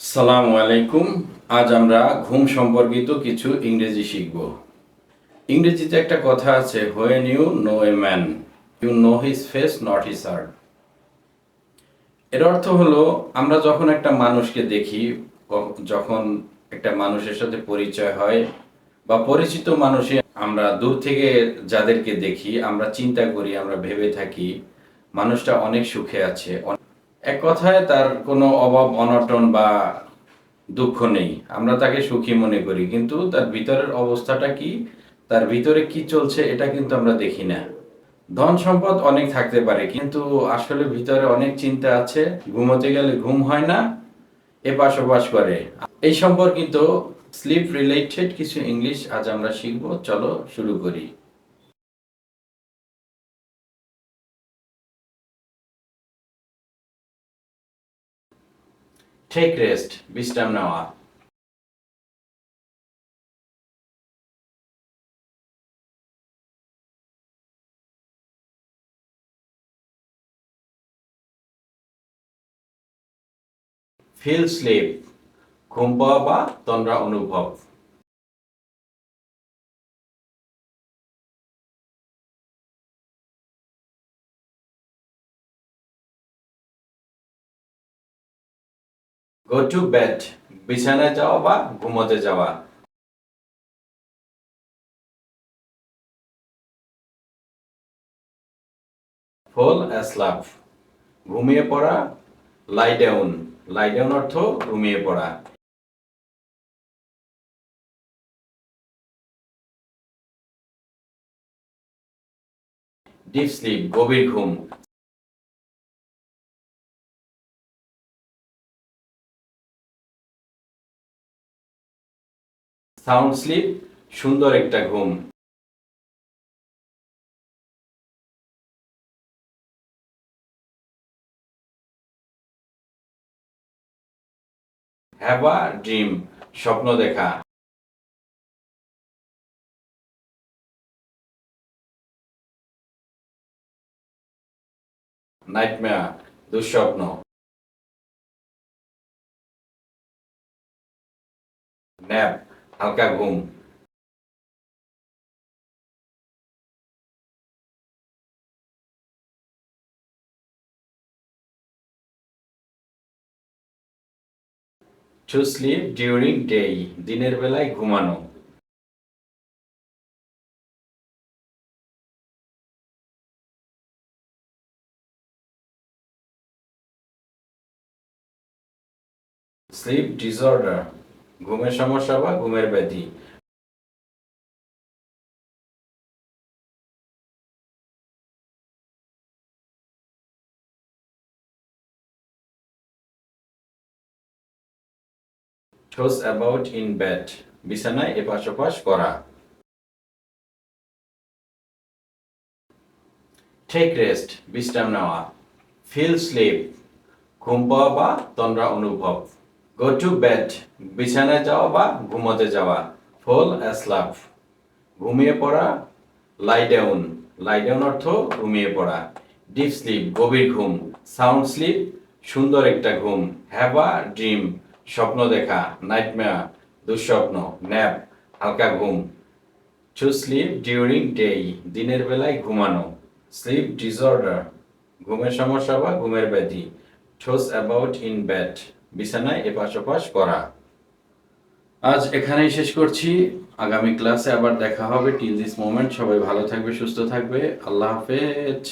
সালামু আলাইকুম। আজ আমরা ঘুম সম্পর্কিত কিছু ইংরেজি শিখব। ইংরেজিতে একটা কথা আছে when you know a man you know his face not his heart এর অর্থ হলো, আমরা যখন একটা মানুষকে দেখি যখন একটা মানুষের সাথে পরিচয় হয়, বা পরিচিত মানুষে আমরা দূর থেকে যাদেরকে দেখি, আমরা চিন্তা করি, আমরা ভেবে থাকি, মানুষটা অনেক সুখে আছে এক কথায় তার কোনো অভাব, অনটন বা দুঃখ নেই। আমরা তাকে সুখী মনে করি। কিন্তু তার ভিতরের অবস্থাটা কি? তার ভিতরে কি চলছে এটা কিন্তু আমরা দেখি না। ধন সম্পদ অনেক থাকতে পারে, কিন্তু আসলে ভিতরে অনেক চিন্তা আছে। ঘুমোতে গেলে ঘুম হয় না এপাশ ওপাশ করে। এই সম্পর্কিত স্লিপ রিলেটেড কিছু ইংলিশ আজ আমরা শিখব। চলো শুরু করি। টেক রেস্ট বিশ্রাম নেওয়া ফিল স্লিপ ঘুম পাওয়া বা তন্দ্রা অনুভব গো টু বেড বিছানায় যাওয়া বা ঘুমোতে যাওয়া। ফল অ্যাসলাফ ঘুমিয়ে পড়া। লাই ডাউন লাই ডাউন অর্থ ঘুমিয়ে পড়া। ডিপ স্লিপ গভীর ঘুম। সাউন্ড স্লিপ সুন্দর একটা ঘুম। হ্যাভ ড্রিম স্বপ্ন দেখা। নাইটমেয়ার দুঃস্বপ্ন। ন্যাপ হালকা ঘুম। টু স্লিপ ডিউরিং ডে দিনের বেলায় ঘুমানো। স্লিপ ডিসঅর্ডার ঘুমের সমস্যা বা ঘুমের ব্যাধি। ঠোস অ্যাবাউট ইন বেড বিছানায় এপাশ ওপাশ করা। টেক রেস্ট বিশ্রাম নেওয়া। ফিল স্লিপ ঘুম পাওয়া বা তন্দ্রা অনুভব। গো টু বেড বিছানায় যাওয়া বা ঘুমোতে যাওয়া। ফল অ্যাসলাফ ঘুমিয়ে পড়া। লাই ডাউন লাই ডাউন অর্থ ঘুমিয়ে পড়া। ডিপ স্লিপ গভীর ঘুম। সাউন্ড স্লিপ সুন্দর একটা ঘুম। হ্যাভ ড্রিম স্বপ্ন দেখা। নাইটমেয়ার দুঃস্বপ্ন। ন্যাপ হালকা ঘুম। টু স্লিপ ডিউরিং ডে দিনের বেলায় ঘুমানো। স্লিপ ডিসঅর্ডার ঘুমের সমস্যা বা ঘুমের ব্যাধি। ঠোস অ্যাবাউট ইন বেড বিছানায় এপাশ ওপাশ করা আজ এখানেই শেষ করছি। আগামী ক্লাসে আবার দেখা হবে। টিল দিস মোমেন্ট সবাই ভালো থাকবে, সুস্থ থাকবে। আল্লাহ হাফেজ।